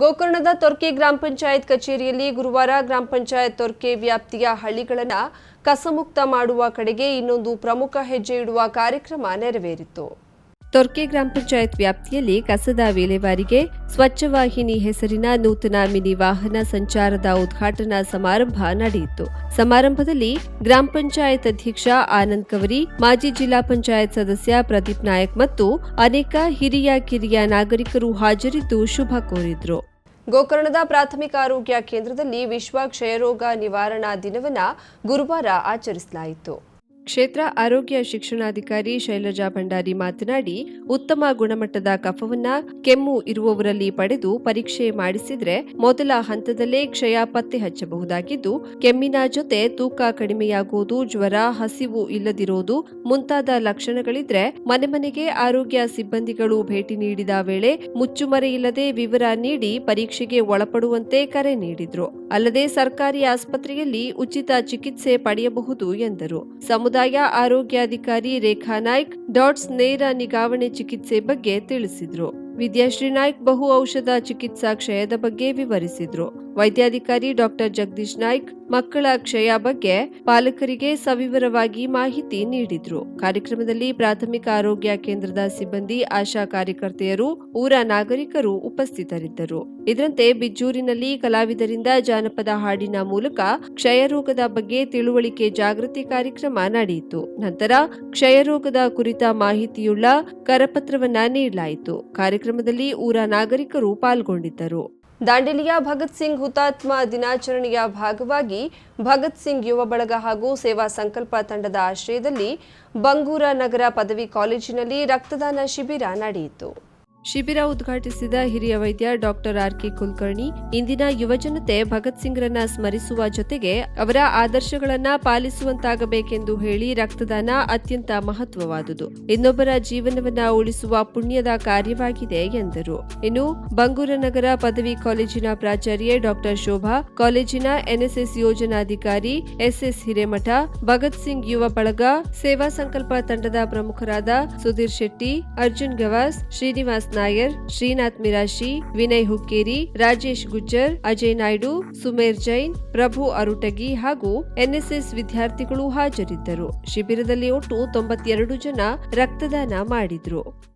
ಗೋಕರ್ಣದ ತೊರ್ಕೆ ಗ್ರಾಮ ಪಂಚಾಯತ್ ಕಚೇರಿಯಲ್ಲಿ ಗುರುವಾರ ಗ್ರಾಮ ಪಂಚಾಯತ್ ತೊರ್ಕೆ ವ್ಯಾಪ್ತಿಯ ಹಳ್ಳಿಗಳನ್ನು ಕಸಮುಕ್ತ ಮಾಡುವ ಕಡೆಗೆ ಇನ್ನೊಂದು ಪ್ರಮುಖ ಹೆಜ್ಜೆ ಇಡುವ ಕಾರ್ಯಕ್ರಮ ನೆರವೇರಿತು. ತೊರ್ಕೆ ಗ್ರಾಮ ಪಂಚಾಯತ್ ವ್ಯಾಪ್ತಿಯಲ್ಲಿ ಕಸದ ವಿಲೇವಾರಿಗೆ ಸ್ವಚ್ಛವಾಹಿನಿ ಹೆಸರಿನ ನೂತನ ಮಿನಿ ವಾಹನ ಸಂಚಾರದ ಉದ್ಘಾಟನಾ ಸಮಾರಂಭ ನಡೆಯಿತು. ಸಮಾರಂಭದಲ್ಲಿ ಗ್ರಾಮ ಪಂಚಾಯತ್ ಅಧ್ಯಕ್ಷ ಆನಂದ್ ಕವರಿ ಮಾಜಿ ಜಿಲ್ಲಾ ಪಂಚಾಯತ್ ಸದಸ್ಯ ಪ್ರದೀಪ್ ನಾಯಕ್ ಮತ್ತು ಅನೇಕ ಹಿರಿಯ ಕಿರಿಯ ನಾಗರಿಕರು ಹಾಜರಿದ್ದು ಶುಭ ಕೋರಿದ್ರು. ಗೋಕರ್ಣದ ಪ್ರಾಥಮಿಕ ಆರೋಗ್ಯ ಕೇಂದ್ರದಲ್ಲಿ ವಿಶ್ವ ಕ್ಷಯರೋಗ ನಿವಾರಣಾ ದಿನವನ್ನು ಗುರುವಾರ ಆಚರಿಸಲಾಯಿತು. ಕ್ಷೇತ್ರ ಆರೋಗ್ಯ ಶಿಕ್ಷಣಾಧಿಕಾರಿ ಶೈಲಜಾ ಭಂಡಾರಿ ಮಾತನಾಡಿ, ಉತ್ತಮ ಗುಣಮಟ್ಟದ ಕಫವನ್ನ ಕೆಮ್ಮು ಇರುವವರಲ್ಲಿ ಪಡೆದು ಪರೀಕ್ಷೆ ಮಾಡಿಸಿದ್ರೆ ಮೊದಲ ಹಂತದಲ್ಲೇ ಕ್ಷಯ ಪತ್ತೆ ಹಚ್ಚಬಹುದಾಗಿದ್ದು, ಕೆಮ್ಮಿನ ಜೊತೆ ತೂಕ ಕಡಿಮೆಯಾಗುವುದು, ಜ್ವರ, ಹಸಿವು ಇಲ್ಲದಿರೋದು ಮುಂತಾದ ಲಕ್ಷಣಗಳಿದ್ರೆ ಮನೆ ಮನೆಗೆ ಆರೋಗ್ಯ ಸಿಬ್ಬಂದಿಗಳು ಭೇಟಿ ನೀಡಿದ ವೇಳೆ ಮುಚ್ಚುಮರೆಯಿಲ್ಲದೆ ವಿವರ ನೀಡಿ ಪರೀಕ್ಷೆಗೆ ಒಳಪಡುವಂತೆ ಕರೆ ನೀಡಿದ್ರು. ಅಲ್ಲದೆ ಸರ್ಕಾರಿ ಆಸ್ಪತ್ರೆಯಲ್ಲಿ ಉಚಿತ ಚಿಕಿತ್ಸೆ ಪಡೆಯಬಹುದು ಎಂದರು. ಆರೋಗ್ಯಾಧಿಕಾರಿ ರೇಖಾ ನಾಯ್ಕ್ ಡಾಟ್ಸ್ ನೇರ ನಿಗಾವಣೆ ಚಿಕಿತ್ಸೆ ಬಗ್ಗೆ ತಿಳಿಸಿದ್ರು. ವಿದ್ಯಾಶ್ರೀ ನಾಯ್ಕ್ ಬಹು ಔಷಧ ಚಿಕಿತ್ಸಾ ಕ್ಷಯದ ಬಗ್ಗೆ ವಿವರಿಸಿದ್ರು. ವೈದ್ಯಾಧಿಕಾರಿ ಡಾಕ್ಟರ್ ಜಗದೀಶ್ ನಾಯ್ಕ್ ಮಕ್ಕಳ ಕ್ಷಯ ಬಗ್ಗೆ ಪಾಲಕರಿಗೆ ಸವಿವರವಾಗಿ ಮಾಹಿತಿ ನೀಡಿದ್ರು. ಕಾರ್ಯಕ್ರಮದಲ್ಲಿ ಪ್ರಾಥಮಿಕ ಆರೋಗ್ಯ ಕೇಂದ್ರದ ಸಿಬ್ಬಂದಿ, ಆಶಾ ಕಾರ್ಯಕರ್ತೆಯರು, ಊರ ನಾಗರಿಕರು ಉಪಸ್ಥಿತರಿದ್ದರು. ಇದರಂತೆ ಬಿಜ್ಜೂರಿನಲ್ಲಿ ಕಲಾವಿದರಿಂದ ಜಾನಪದ ಹಾಡಿನ ಮೂಲಕ ಕ್ಷಯರೋಗದ ಬಗ್ಗೆ ತಿಳುವಳಿಕೆ ಜಾಗೃತಿ ಕಾರ್ಯಕ್ರಮ ನಡೆಯಿತು. ನಂತರ ಕ್ಷಯರೋಗದ ಕುರಿತ ಮಾಹಿತಿಯುಳ್ಳ ಕರಪತ್ರವನ್ನ ನೀಡಲಾಯಿತು. ಕಾರ್ಯಕ್ರಮದಲ್ಲಿ ಊರ ನಾಗರಿಕರು ಪಾಲ್ಗೊಂಡಿದ್ದರು. ದಾಂಡೇಲಿಯ ಭಗತ್ ಸಿಂಗ್ ಹುತಾತ್ಮ ದಿನಾಚರಣೆಯ ಭಾಗವಾಗಿ ಭಗತ್ ಸಿಂಗ್ ಯುವ ಬಳಗ ಹಾಗೂ ಸೇವಾ ಸಂಕಲ್ಪ ತಂಡದ ಆಶ್ರಯದಲ್ಲಿ ಬಂಗೂರ ನಗರ ಪದವಿ ಕಾಲೇಜಿನಲ್ಲಿ ರಕ್ತದಾನ ಶಿಬಿರ ನಡೆಯಿತು. ಶಿಬಿರ ಉದ್ಘಾಟಿಸಿದ ಹಿರಿಯ ವೈದ್ಯ ಡಾಕ್ಟರ್ ಆರ್ ಕೆ ಕುಲಕರ್ಣಿ. ಇಂದಿನ ಯುವಜನತೆ ಭಗತ್ ಸಿಂಗ್ರನ್ನ ಸ್ಮರಿಸುವ ಜೊತೆಗೆ ಅವರ ಆದರ್ಶಗಳನ್ನ ಪಾಲಿಸುವಂತಾಗಬೇಕೆಂದು ಹೇಳಿ ರಕ್ತದಾನ ಅತ್ಯಂತ ಮಹತ್ವವಾದುದು. ಇನ್ನೊಬ್ಬರ ಜೀವನವನ್ನ ಉಳಿಸುವ ಪುಣ್ಯದ ಕಾರ್ಯವಾಗಿದೆ ಎಂದರು. ಇನ್ನು ಬಂಗೂರನಗರ ಪದವಿ ಕಾಲೇಜಿನ ಪ್ರಾಚಾರ್ಯೆ ಡಾಕ್ಟರ್ ಶೋಭಾ, ಕಾಲೇಜಿನ ಎನ್ಎಸ್ಎಸ್ ಯೋಜನಾಧಿಕಾರಿ ಎಸ್ಎಸ್ ಹಿರೇಮಠ, ಭಗತ್ ಸಿಂಗ್ ಯುವ ಬಳಗ, ಸೇವಾ ಸಂಕಲ್ಪ ತಂಡದ ಪ್ರಮುಖರಾದ ಸುಧೀರ್ ಶೆಟ್ಟಿ, ಅರ್ಜುನ್ ಗವಾಸ್, ಶ್ರೀನಿವಾಸ್ ನಾಯರ್, ಶ್ರೀನಾಥ್ ಮಿರಾಶಿ, ವಿನಯ್ ಹುಕ್ಕೇರಿ, ರಾಜೇಶ್ ಗುಜ್ಜರ್, ಅಜಯ್ ನಾಯ್ಡು, ಸುಮೇರ್ ಜೈನ್, ಪ್ರಭು ಅರುಟಗಿ ಹಾಗೂ ಎನ್ಎಸ್ಎಸ್ ವಿದ್ಯಾರ್ಥಿಗಳು ಹಾಜರಿದ್ದರು. ಶಿಬಿರದಲ್ಲಿ ಒಟ್ಟು ತೊಂಬತ್ತೆರಡು ಜನ ರಕ್ತದಾನ ಮಾಡಿದ್ರು.